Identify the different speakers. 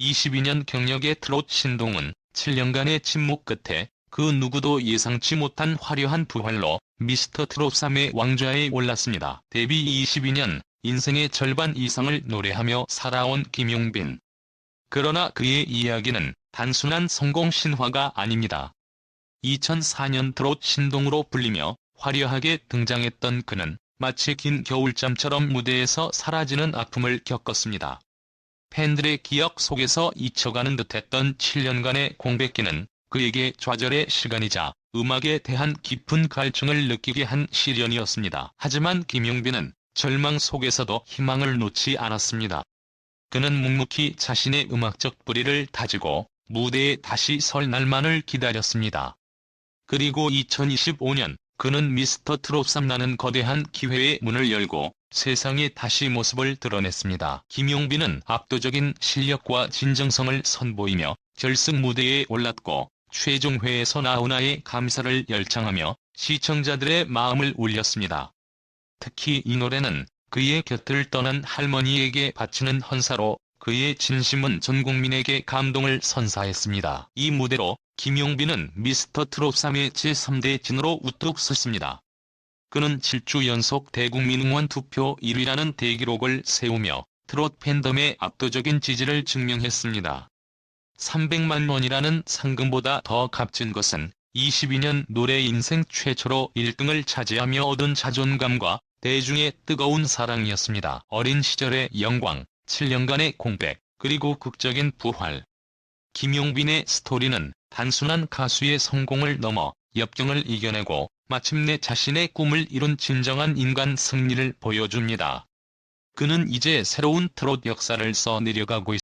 Speaker 1: 22년 경력의 트롯 신동은 7년간의 침묵 끝에 그 누구도 예상치 못한 화려한 부활로 미스터 트롯 3의 왕좌에 올랐습니다. 데뷔 22년 인생의 절반 이상을 노래하며 살아온 김용빈. 그러나 그의 이야기는 단순한 성공 신화가 아닙니다. 2004년 트롯 신동으로 불리며 화려하게 등장했던 그는 마치 긴 겨울잠처럼 무대에서 사라지는 아픔을 겪었습니다. 팬들의 기억 속에서 잊혀가는 듯했던 7년간의 공백기는 그에게 좌절의 시간이자 음악에 대한 깊은 갈증을 느끼게 한 시련이었습니다. 하지만 김용빈은 절망 속에서도 희망을 놓지 않았습니다. 그는 묵묵히 자신의 음악적 뿌리를 다지고 무대에 다시 설 날만을 기다렸습니다. 그리고 2025년 그는 미스터 트롯 3라는 거대한 기회의 문을 열고 세상에 다시 모습을 드러냈습니다. 김용빈은 압도적인 실력과 진정성을 선보이며 결승 무대에 올랐고 최종회에서 나훈아의 감사를 열창하며 시청자들의 마음을 울렸습니다. 특히 이 노래는 그의 곁을 떠난 할머니에게 바치는 헌사로 그의 진심은 전 국민에게 감동을 선사했습니다. 이 무대로 김용빈은 미스터 트롯 3의 제3대 진으로 우뚝 섰습니다. 그는 7주 연속 대국민 응원 투표 1위라는 대기록을 세우며 트롯 팬덤의 압도적인 지지를 증명했습니다. 300만 원이라는 상금보다 더 값진 것은 22년 노래 인생 최초로 1등을 차지하며 얻은 자존감과 대중의 뜨거운 사랑이었습니다. 어린 시절의 영광, 7년간의 공백, 그리고 극적인 부활. 김용빈의 스토리는 단순한 가수의 성공을 넘어 역경을 이겨내고 마침내 자신의 꿈을 이룬 진정한 인간 승리를 보여줍니다. 그는 이제 새로운 트롯 역사를 써 내려가고 있습니다.